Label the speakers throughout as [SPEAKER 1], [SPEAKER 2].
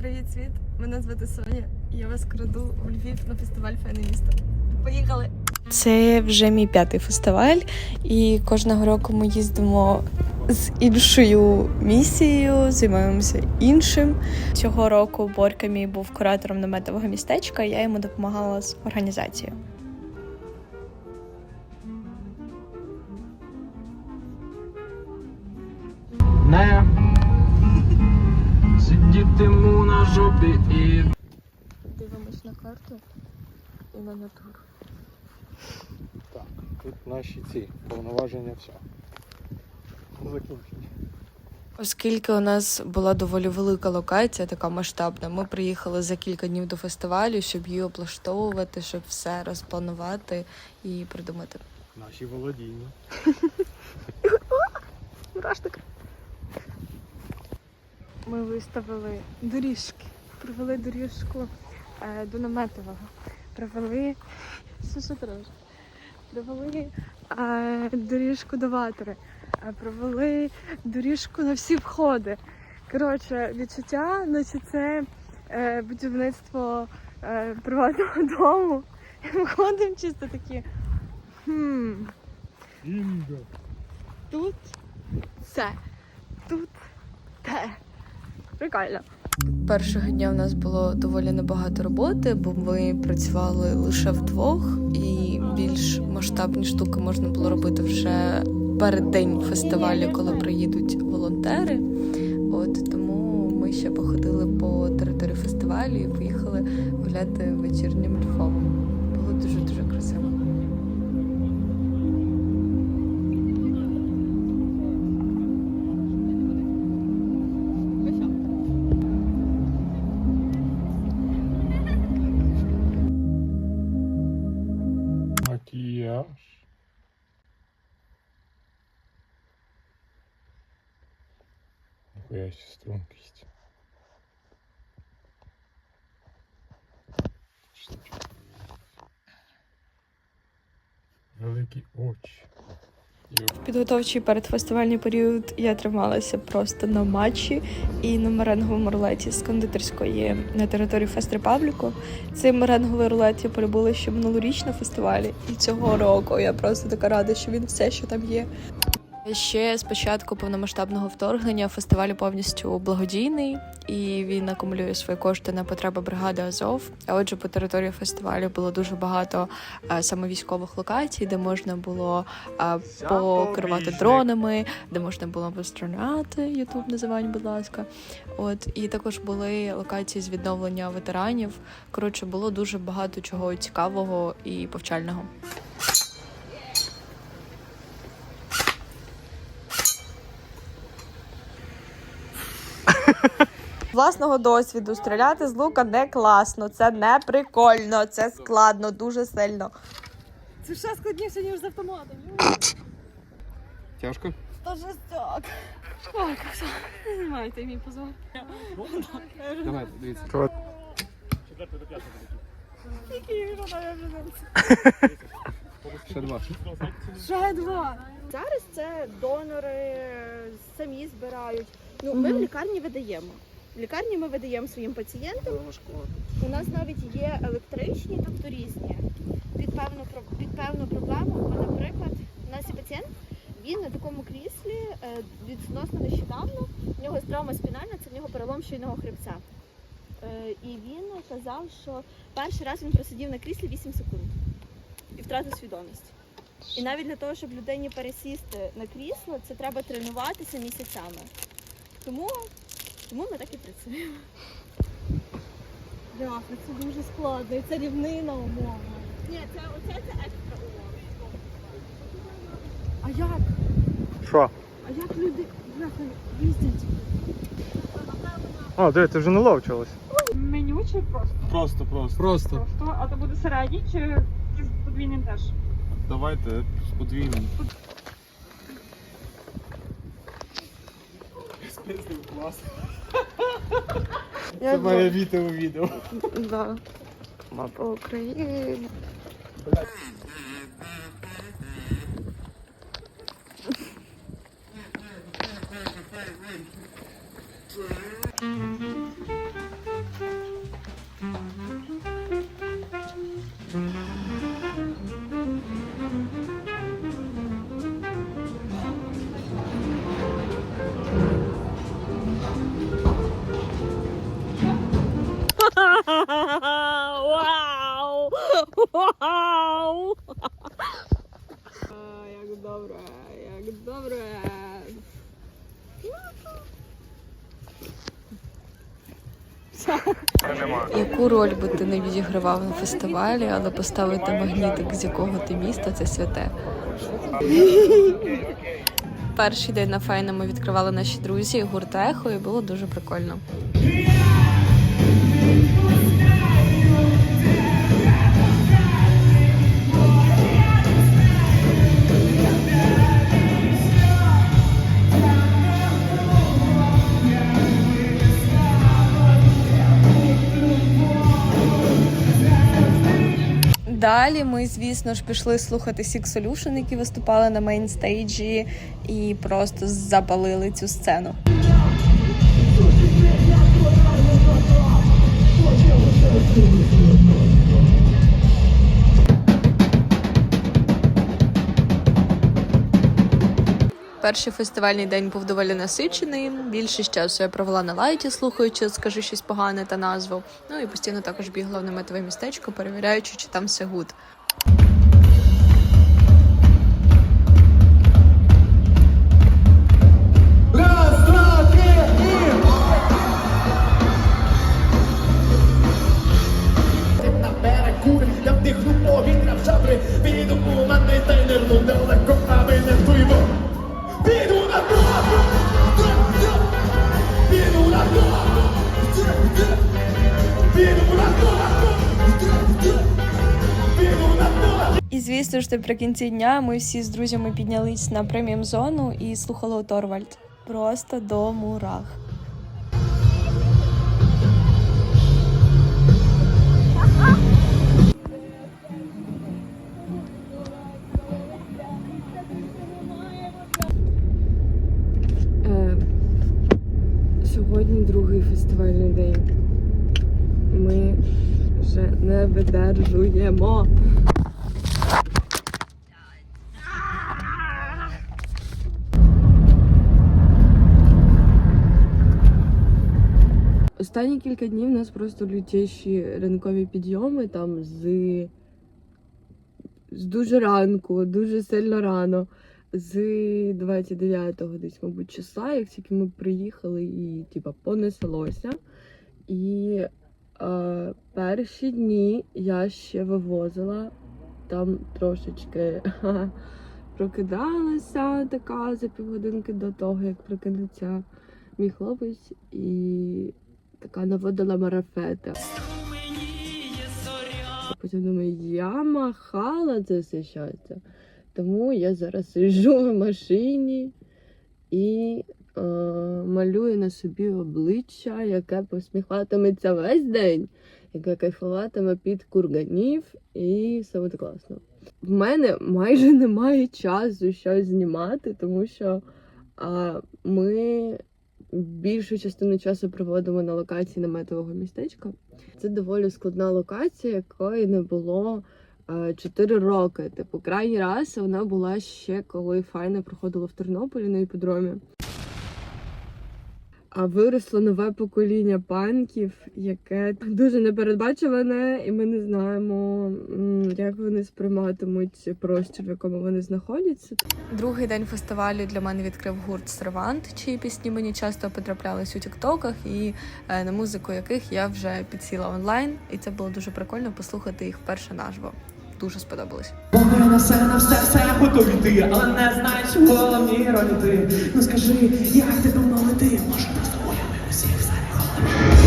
[SPEAKER 1] Привіт, світ! Мене звати Соня. Я вас краду в Львів на фестиваль Файне місто. Поїхали!
[SPEAKER 2] Це вже мій п'ятий фестиваль, і кожного року ми їздимо з іншою місією, займаємося іншим. Цього року Борька мій був куратором наметового містечка. Я йому допомагала з організацією.
[SPEAKER 3] Не сидітиму на жопі і
[SPEAKER 1] Дивимось на карту і на натуру.
[SPEAKER 4] Так, тут наші ці повноваження все. Закінчені.
[SPEAKER 2] Оскільки у нас була доволі велика локація, така масштабна, ми приїхали за кілька днів до фестивалю, щоб її облаштовувати, щоб все розпланувати і придумати.
[SPEAKER 4] Наші володіння.
[SPEAKER 1] Мурашник. Ми виставили доріжки. Провели доріжку е, до наметового. Провели. Трошки? Провели е, доріжку до ватери. Е, провели доріжку на всі входи. Коротше, відчуття, наче це е, будівництво е, приватного дому. І ми ходимо чисто такі. Хм. Тут це, тут те. Прикольно.
[SPEAKER 2] Першого дня в нас було доволі небагато роботи, бо ми працювали лише вдвох, і більш масштабні штуки можна було робити вже перед день фестивалю, коли приїдуть волонтери. От тому ми ще походили по території фестивалю і поїхали гуляти вечірнім Львовом. Було дуже дуже красиво.
[SPEAKER 4] Ще стрункість. Великі очі.
[SPEAKER 2] Підготовчий передфестивальний період я трималася просто на матчі і на меренговому рулеті з кондитерської на території Фест Репабліку. Цей меренговий рулет я полюбила ще минулоріч на фестивалі, і цього року я просто така рада, що він все, що там є. Ще з початку повномасштабного вторгнення фестиваль повністю благодійний і він акумулює свої кошти на потреби бригади Азов. А отже, по території фестивалю було дуже багато е, саме військових локацій, де можна було е, покерувати дронами, де можна було построняти Ютуб називань, будь ласка. От і також були локації з відновлення ветеранів. Коротше, було дуже багато чого цікавого і повчального. Власного досвіду стріляти з лука не класно, це не прикольно, це складно, дуже сильно.
[SPEAKER 1] Це ще складніше, ніж з автоматом.
[SPEAKER 4] Тяжко?
[SPEAKER 1] Та жестяк. Ой, як все. Не знімайте мій позор.
[SPEAKER 4] Давай, дивіться.
[SPEAKER 1] Який він вона, я вже не
[SPEAKER 4] Ще два.
[SPEAKER 1] Ще два.
[SPEAKER 5] Зараз це донори самі збирають. Ну, ми в лікарні видаємо. В лікарні ми видаємо своїм пацієнтам. У нас навіть є електричні, тобто різні. Під певну, під певну проблему. Бо, наприклад, у нас є пацієнт, він на такому кріслі е, відносно нещодавно. В нього травма спінальна, це в нього перелом шийного хребця. Е, І він казав, що перший раз він просидів на кріслі 8 секунд і втратив свідомість. І навіть для того, щоб людині пересісти на крісло, це треба тренуватися місяцями. Тому, тому ми так і працюємо.
[SPEAKER 1] Бляха, це дуже складно. І це рівнина умова.
[SPEAKER 5] Ні, це оце це екстра умова.
[SPEAKER 1] А як?
[SPEAKER 4] Що?
[SPEAKER 1] А як люди бляха їздять?
[SPEAKER 4] О, диви, ти вже наловчилась.
[SPEAKER 6] Меню чи просто?
[SPEAKER 3] просто, просто.
[SPEAKER 4] Просто.
[SPEAKER 6] Просто, а то буде середній чи, подвійним теж?
[SPEAKER 3] Давайте з подвійним. Спиздив клас.
[SPEAKER 1] Я
[SPEAKER 4] Це моє відео відео.
[SPEAKER 1] Да. Мапа України.
[SPEAKER 5] Вау! А, Як добре, як добре.
[SPEAKER 2] Яку роль би ти не відігравав на фестивалі, але поставити магнітик, з якого ти міста, це святе. Перший день на файна ми відкривали наші друзі гурт Ехо, і було дуже прикольно. Далі ми, звісно ж, пішли слухати Six Solution, які виступали на мейнстейджі, і просто запалили цю сцену. Перший фестивальний день був доволі насичений. Більшість часу я провела на лайті, слухаючи, скажи щось погане та назву. Ну і постійно також бігла в наметове містечко, перевіряючи, чи там все гуд. І звісно ж, наприкінці дня ми всі з друзями піднялись на преміум зону і слухали Торвальд. Просто до мурах.
[SPEAKER 1] Е, сьогодні другий фестивальний день. Ми вже не видержуємо. Останні кілька днів у нас просто лютіші ранкові підйоми там з, з дуже ранку, дуже сильно рано з 29-го десь, мабуть, числа, як тільки ми приїхали і типа понеслося. І е, перші дні я ще вивозила там трошечки прокидалася така за півгодинки до того, як прокинеться мій хлопець, і така наводила марафети. Потім думаю, я махала це все щастя. Тому я зараз сиджу в машині і е, малюю на собі обличчя, яке посміхатиметься весь день, яке кайфуватиме під курганів, і все буде класно. В мене майже немає часу щось знімати, тому що е, ми більшу частину часу проводимо на локації наметового містечка. Це доволі складна локація, якої не було. е, Чотири роки. Типу, крайній раз вона була ще коли файна проходила в Тернополі на іпподромі. А виросло нове покоління панків, яке дуже непередбачуване, і ми не знаємо, як вони сприйматимуть простір, в якому вони знаходяться.
[SPEAKER 2] Другий день фестивалю для мене відкрив гурт Сервант, чиї пісні мені часто потраплялись у тіктоках, і е, на музику яких я вже підсіла онлайн, і це було дуже прикольно послухати їх вперше наживо. Дуже сподобалось.
[SPEAKER 7] Вони на все, на все, все готові ти, але не знаєш у головній ролі. Ну скажи, як ти думав ти? Може, просто уявив усіх зараз.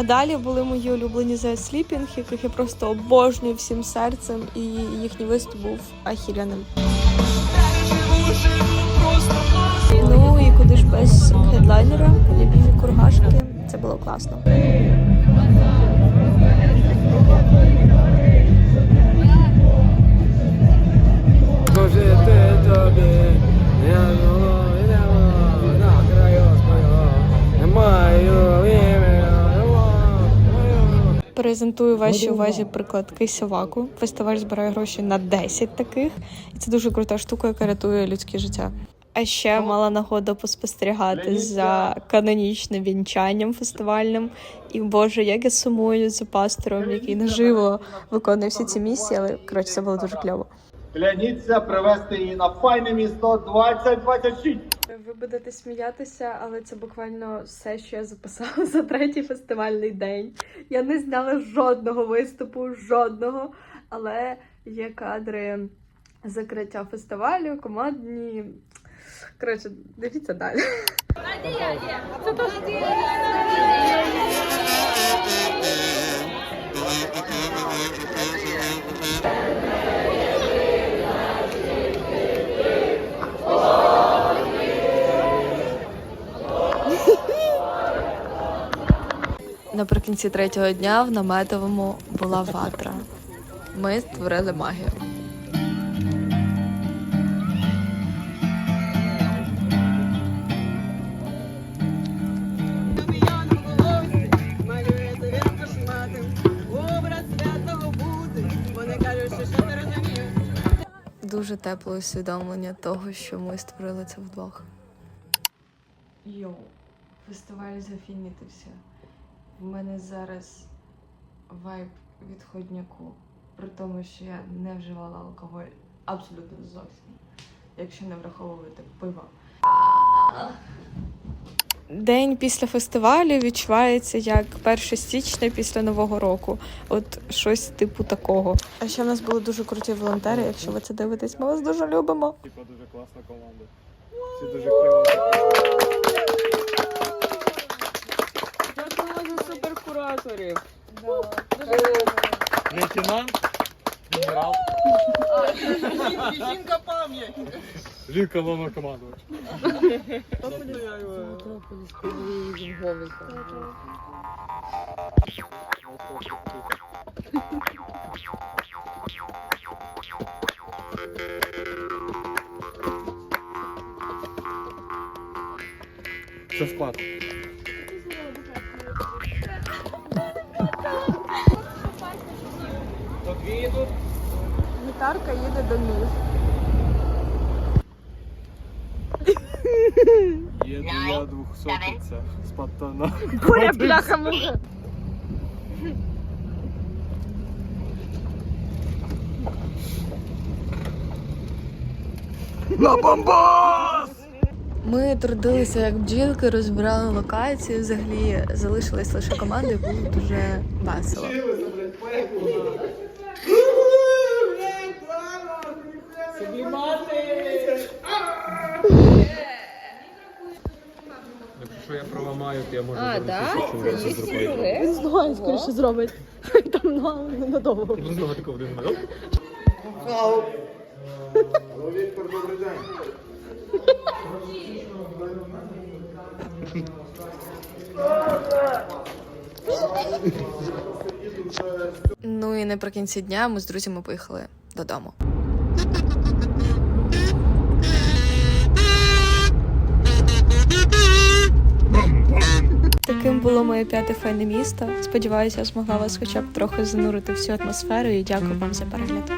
[SPEAKER 2] А далі були мої улюблені The Sleeping, яких я просто обожнюю всім серцем, і їхній виступ був ахіряним. Ну і куди ж без хедлайнера, любімі кургашки. Це було класно.
[SPEAKER 3] Служити тобі, я
[SPEAKER 2] Презентую вашій увазі приклад Кисяваку. Фестиваль збирає гроші на 10 таких, і це дуже крута штука, яка рятує людське життя. А ще мала нагоду поспостерігати за канонічним вінчанням фестивальним. І боже, як я сумую за пастором, який наживо виконує всі ці місії, але коротше, це було дуже кльово.
[SPEAKER 8] Кляніться привезти її на файне місто 2026.
[SPEAKER 2] Ви будете сміятися, але це буквально все, що я записала за третій фестивальний день. Я не зняла жодного виступу, жодного. Але є кадри закриття фестивалю, командні. Коротше, дивіться далі. Наприкінці третього дня в наметовому була ватра. Ми створили магію. Дуже тепле усвідомлення того, що ми створили це вдвох. Йоу, фестиваль зафінітився. В мене зараз вайб відходняку, при тому, що я не вживала алкоголь абсолютно зовсім, якщо не враховувати пиво. День після фестивалю відчувається як 1 січня після Нового року. От щось типу такого. А ще в нас були дуже круті волонтери. Якщо ви це дивитесь, ми вас дуже любимо.
[SPEAKER 4] Типа дуже класна команда. Всі дуже кльово. Лейтенант, генерал. Жінка пам'ять. Жінка головнокомандувач. Це склад.
[SPEAKER 1] Гітарка їде до міст.
[SPEAKER 4] Їду я двохсотиця з патана.
[SPEAKER 1] Боря бляха муха.
[SPEAKER 2] Ми трудилися як бджілки, розбирали локації. Взагалі залишилась лише команда, і було дуже весело.
[SPEAKER 3] Якщо що я права маю, то я можу
[SPEAKER 5] А,
[SPEAKER 3] тисячу
[SPEAKER 5] Це
[SPEAKER 3] разів зробити.
[SPEAKER 1] Він знову скоріше зробить. Там ну, ненадовго.
[SPEAKER 3] І знову тако один малюк.
[SPEAKER 8] Віктор, добрий день.
[SPEAKER 2] Ну і наприкінці дня ми з друзями поїхали додому. Таким було моє п'яте файне місто. Сподіваюся, я змогла вас хоча б трохи занурити всю атмосферу і дякую вам за перегляд.